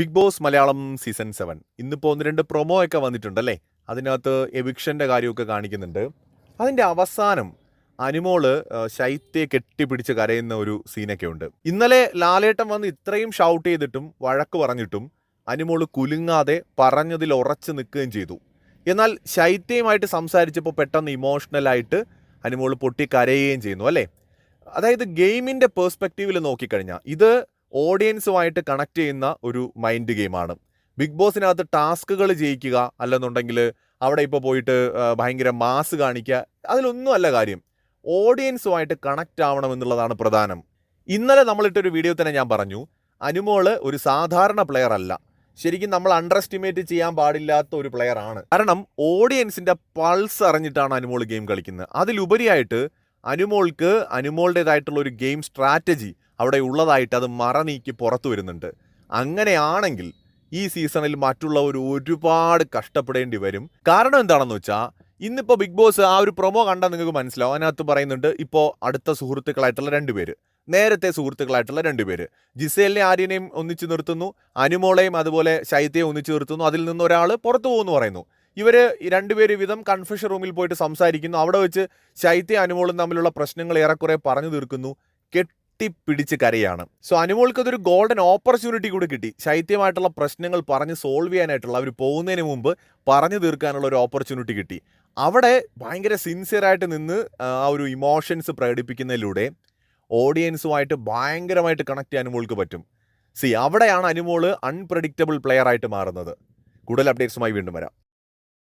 Bigg Boss Malayalam season seven. ഇന്നിപ്പോൾ ഒന്ന് രണ്ട് പ്രൊമോ ഒക്കെ വന്നിട്ടുണ്ടല്ലേ? അതിനകത്ത് എവിക്ഷന്റെ കാര്യമൊക്കെ കാണിക്കുന്നുണ്ട്. അതിന്റെ അവസാനം അനുമോൾ ശൈത്യെ ശൈത്യയെ കെട്ടിപ്പിടിച്ച് കരയുന്ന ഒരു സീനൊക്കെ ഉണ്ട്. ഇന്നലെ ലാലേട്ടൻ വന്ന് ഇത്രയും ഷൗട്ട് ചെയ്തിട്ടും വഴക്ക് പറഞ്ഞിട്ടും അനുമോൾ കുലുങ്ങാതെ പറഞ്ഞതിൽ ഉറച്ചു നിൽക്കുകയും ചെയ്തു. എന്നാൽ ശൈത്യയുമായിട്ട് സംസാരിച്ചപ്പോൾ പെട്ടെന്ന് ഇമോഷണലായിട്ട് അനുമോൾ പൊട്ടി കരയുകയും ചെയ്യുന്നു അല്ലേ? അതായത് ഗെയിമിന്റെ പേഴ്സ്പെക്റ്റീവിൽ നോക്കിക്കഴിഞ്ഞാൽ ഇത് ഓഡിയൻസുമായിട്ട് കണക്ട് ചെയ്യുന്ന ഒരു മൈൻഡ് ഗെയിമാണ് ബിഗ് ബോസിനകത്ത് ടാസ്കുകൾ ജയിക്കുക അല്ലെന്നുണ്ടെങ്കിൽ അവിടെ ഇപ്പോൾ പോയിട്ട് ഭയങ്കര മാസ് കാണിക്കുക അതിലൊന്നും അല്ല കാര്യം. ഓഡിയൻസുമായിട്ട് കണക്റ്റ് ആവണം എന്നുള്ളതാണ് പ്രധാനം. ഇന്നലെ നമ്മളിട്ടൊരു വീഡിയോ തന്നെ ഞാൻ പറഞ്ഞു. അനുമോൾ ഒരു സാധാരണ പ്ലെയർ അല്ല. ശരിക്കും നമ്മൾ അണ്ടർ എസ്റ്റിമേറ്റ് ചെയ്യാൻ പാടില്ലാത്ത ഒരു പ്ലെയർ ആണ്. കാരണം ഓഡിയൻസിന്റെ പൾസ് അറിഞ്ഞിട്ടാണ് അനുമോൾ ഗെയിം കളിക്കുന്നത്. അതിലുപരിയായിട്ട് അനുമോൾക്ക് അനുമോളുടേതായിട്ടുള്ള ഒരു ഗെയിം സ്ട്രാറ്റജി അവിടെ ഉള്ളതായിട്ട് അത് മറ നീക്കി പുറത്തു വരുന്നുണ്ട്. അങ്ങനെയാണെങ്കിൽ ഈ സീസണിൽ മറ്റുള്ളവർ ഒരുപാട് കഷ്ടപ്പെടേണ്ടി വരും. കാരണം എന്താണെന്ന് വെച്ചാൽ ഇന്നിപ്പോൾ ബിഗ് ബോസ് ആ ഒരു പ്രൊമോ കണ്ടാൽ നിങ്ങൾക്ക് മനസ്സിലാവും. അതിനകത്ത് പറയുന്നുണ്ട് ഇപ്പോൾ അടുത്ത സുഹൃത്തുക്കളായിട്ടുള്ള രണ്ടുപേര് നേരത്തെ സുഹൃത്തുക്കളായിട്ടുള്ള രണ്ടുപേര് ജിസേലിനെ ആര്യനെയും ഒന്നിച്ചു നിർത്തുന്നു അനുമോളെയും അതുപോലെ ശൈത്യയും ഒന്നിച്ചു നിർത്തുന്നു. അതിൽ നിന്ന് ഒരാൾ പുറത്തു പോകുന്നു പറയുന്നു. ഇവർ രണ്ടുപേര് വിധം കൺഫ്യൂഷൻ റൂമിൽ പോയിട്ട് സംസാരിക്കുന്നു. അവിടെ വെച്ച് ശൈത്യ അനുമോളും തമ്മിലുള്ള പ്രശ്നങ്ങൾ ഏറെക്കുറെ പറഞ്ഞു തീർക്കുന്നു. കെട്ടിപ്പിടിച്ച് കരയാണ്. സോ അനുമോൾക്ക് അതൊരു ഗോൾഡൻ ഓപ്പർച്യൂണിറ്റി കൂടി കിട്ടി. ശൈത്യമായിട്ടുള്ള പ്രശ്നങ്ങൾ പറഞ്ഞ് സോൾവ് ചെയ്യാനായിട്ടുള്ള അവർ പോകുന്നതിന് മുമ്പ് പറഞ്ഞു തീർക്കാനുള്ള ഒരു ഓപ്പർച്യൂണിറ്റി കിട്ടി. അവിടെ ഭയങ്കര സിൻസിയറായിട്ട് നിന്ന് ആ ഒരു ഇമോഷൻസ് പ്രകടിപ്പിക്കുന്നതിലൂടെ ഓഡിയൻസുമായിട്ട് ഭയങ്കരമായിട്ട് കണക്ട് ചെയ്യാൻ അനുമോൾക്ക് പറ്റും. സി അവിടെയാണ് അനുമോൾ അൺപ്രഡിക്റ്റബിൾ പ്ലെയർ ആയിട്ട് മാറുന്നത്. കൂടുതൽ അപ്ഡേറ്റ്സുമായി വീണ്ടും വരാം.